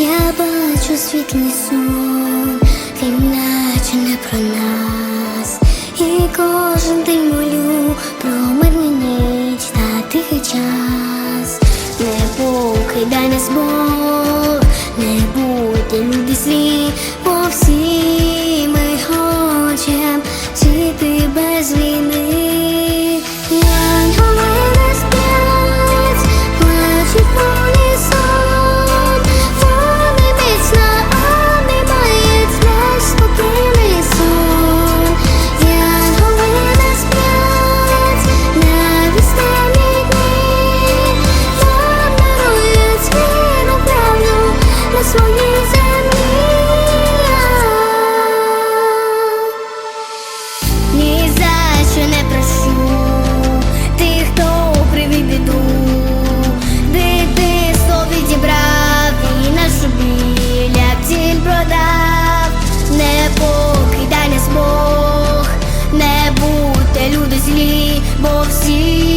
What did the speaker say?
Я бачу світлий сон, він наче не про нас. І кожен день молю про мирну ніч та тихий час. Не покидай нас Бог, не будь люди злі, люди злі, бо всі.